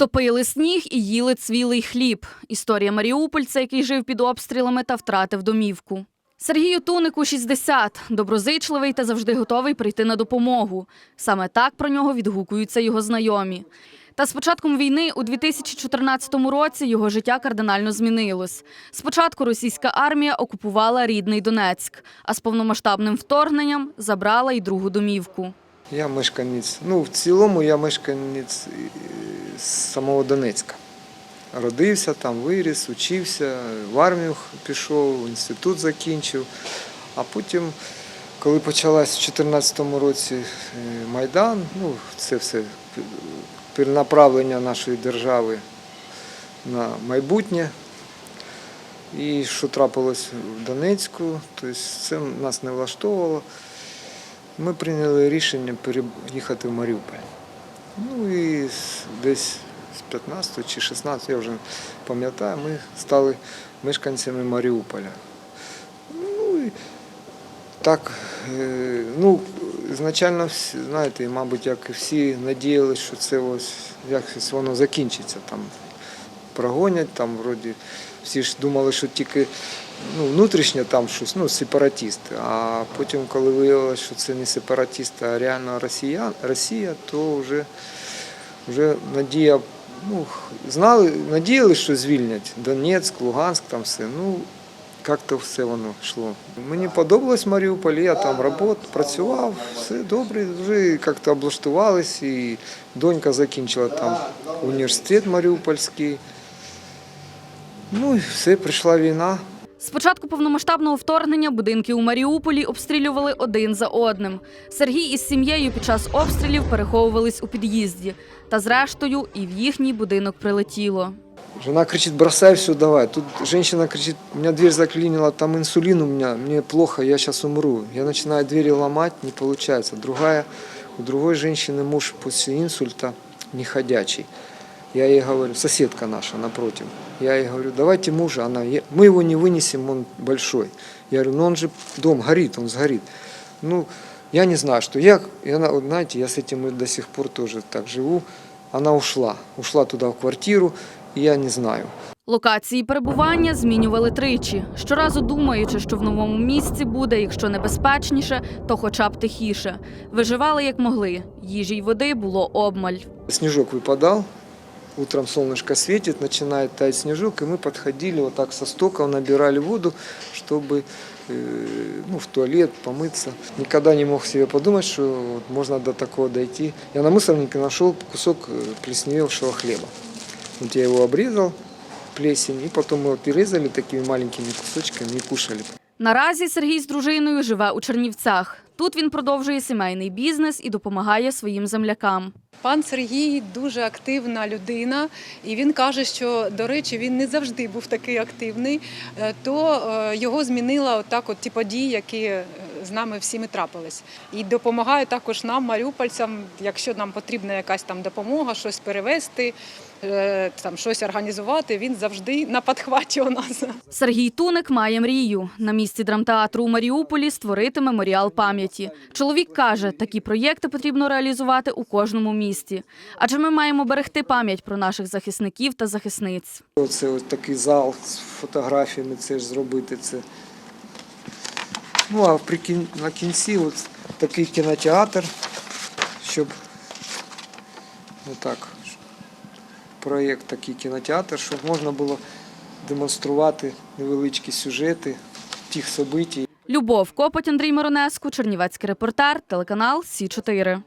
Топили сніг і їли цвілий хліб. Історія маріупольця, який жив під обстрілами та втратив домівку. Сергію Тунику 60, доброзичливий та завжди готовий прийти на допомогу. Саме так про нього відгукуються його знайомі. Та з початком війни у 2014 році його життя кардинально змінилось. Спочатку російська армія окупувала рідний Донецьк, а з повномасштабним вторгненням забрала й другу домівку. Я мешканець. Ну, в цілому я мешканець з самого Донецька. Родився там, виріс, учився, в армію пішов, інститут закінчив. А потім, коли почалась в 2014 році е, Майдан, ну, це все перенаправлення нашої держави на майбутнє. І що трапилось в Донецьку, тобто це нас не влаштовувало. Ми прийняли рішення переїхати в Маріуполь. Ну і десь з 15 чи 16, я вже пам'ятаю, ми стали мешканцями Маріуполя. Ну і так, е, ну, ізначально, знаєте, мабуть, як і всі надіялися, що це ось якось воно закінчиться. Там прогонять, там вроді всі ж думали, що тільки ну, внутрішньо там щось, ну, сепаратісти. А потім, коли виявилося, що це не сепаратісти, а реально Росія, Росія то вже, вже надія, ну, знали, надіялися, що звільнять Донецьк, Луганськ, там все. Ну, як-то все воно йшло. Мені подобалось Маріуполь, я там працював, працював, все добре, вже як-то облаштувались, і донька закінчила там університет Маріупольський. Ну і все, прийшла війна. З початку повномасштабного вторгнення будинки у Маріуполі обстрілювали один за одним. Сергій із сім'єю під час обстрілів переховувались у під'їзді. Та зрештою і в їхній будинок прилетіло. Жена кричит, бросай все, давай. Тут женщина кричит, у меня дверь заклинила, там инсулин у меня, мне плохо, я сейчас умру. Я начинаю двери ломать, не получается. Другая, у другой женщины муж после инсульта неходячий. Я ей говорю, соседка наша напротив, я ей говорю, давайте мужа, она, «Я- мы его не вынесем, он большой. Я говорю, ну он же дом горит, он сгорит. Ну, я не знаю, что я, и она, вот знаете, я с этим и до сих пор тоже так живу. Она ушла, ушла туда в квартиру, и я не знаю. Локації перебування змінювали тричі, щоразу думаючи, що в новому місці буде, якщо небезпечніше, то хоча б тихіше. Виживали як могли. Їжі й води було обмаль. Снежок выпадал, утром солнышко светит, начинает таять снежок, и мы подходили вот так со стоков, набирали воду, чтобы э, ну, в туалет помыться. Никогда не мог себе подумать, что вот можно до такого дойти. Я на мусорнике нашел кусок э, плесневевшего хлеба. Вот я его обрезал, плесень, и потом его перерезали такими маленькими кусочками и кушали. Наразі Сергій з дружиною живе у Чернівцях. Тут він продовжує сімейний бізнес і допомагає своїм землякам. Пан Сергій дуже активна людина, і він каже, що до речі, він не завжди був такий активний. е, То е, його змінила отак, от ті події, які е, з нами всіми трапились. І допомагає також нам, маріупольцям, якщо нам потрібна якась там допомога, щось перевезти, е, там щось організувати. Він завжди на підхваті у нас. Сергій Туник має мрію. На місці драмтеатру у Маріуполі створити меморіал пам'яті. Чоловік каже, такі проєкти потрібно реалізувати у кожному місті. Адже ми маємо берегти пам'ять про наших захисників та захисниць. Оце ось такий зал з фотографіями, це ж зробити це. Ну а при кін- на кінці от такий кінотеатр, щоб отак. Проєкт такий кінотеатр, щоб можна було демонструвати невеличкі сюжети тих событий. Любов Копоть, Андрій Миронеску, Чернівецький репортер, телеканал Сі 4